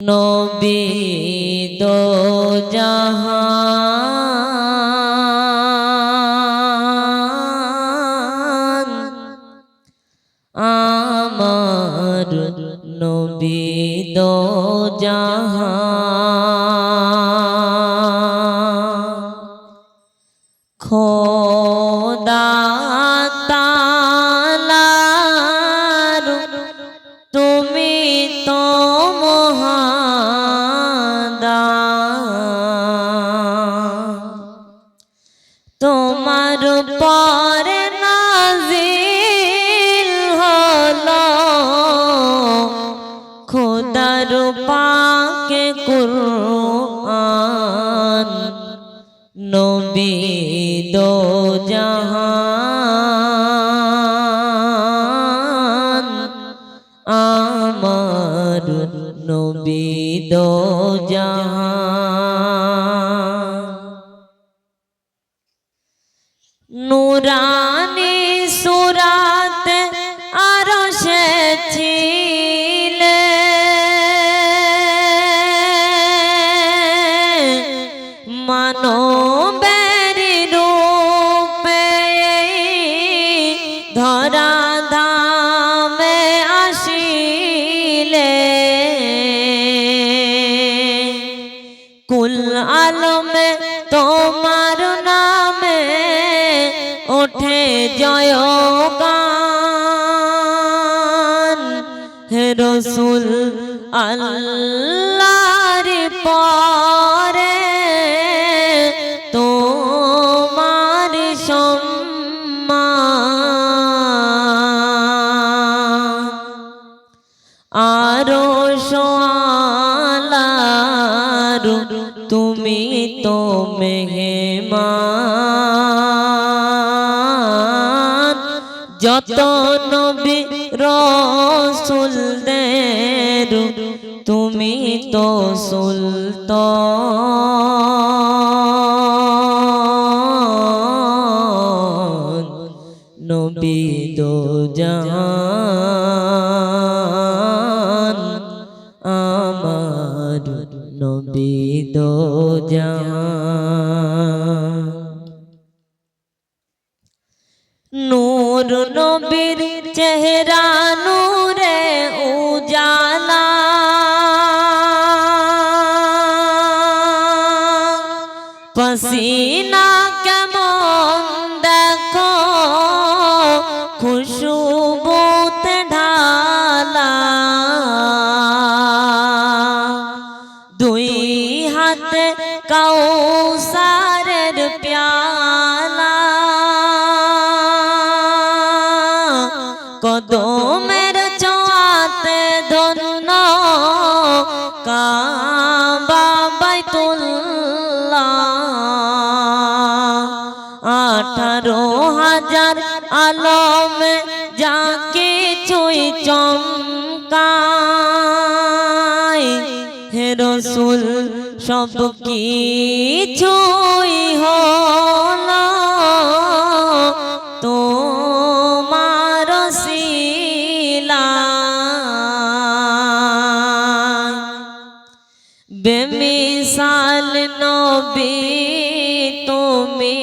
নবী দো জাহান আমার নবী দো জাহান। খোদা নবী দো জাহান আমার নবী দো জাহান। মানবের রূপে ধরা ধামে আসিলে। কুল আলমে তোমার নামে ওঠে জয় গান। হে রসুল আল্লাহর আরও সোয়ালারু তুমি তো মেহমান। যত নবী রসুলদের তুমি তো সুলতান। নূর নবীর চেহারা নূরে উজালা। পসিনা কেমন দেখো খুশবুতে ঢালা। দুই হাতে কৌসারের প্যালা আঠারো হাজার আলমে যাকে কিছুই চমকা হে রসুল সব কিছুই হলো বেমিসাল নবী তুমি।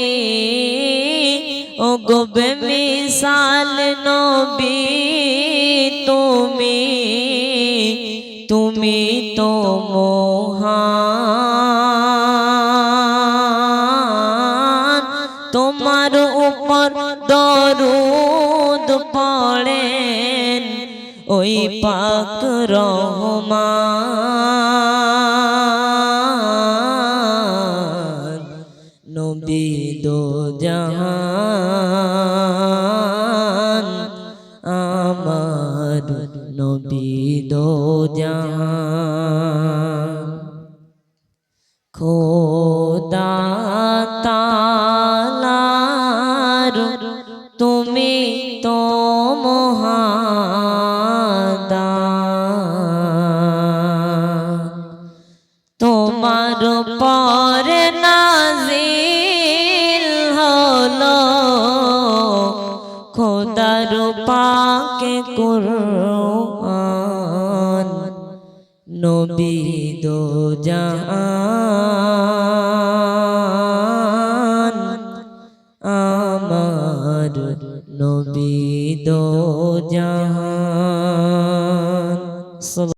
ও গো বেমিসাল নবী তুমি। তুমি তো মহান। তোমার উপর দরুদ পড়েন ওই পাক রহমান। জাহান আমার নবী দো জাহান। খোদা তালার তুমি তো মহাদা তোমার পরে নাজিল খোদার পাকে কুরআন নবী দো জাহান।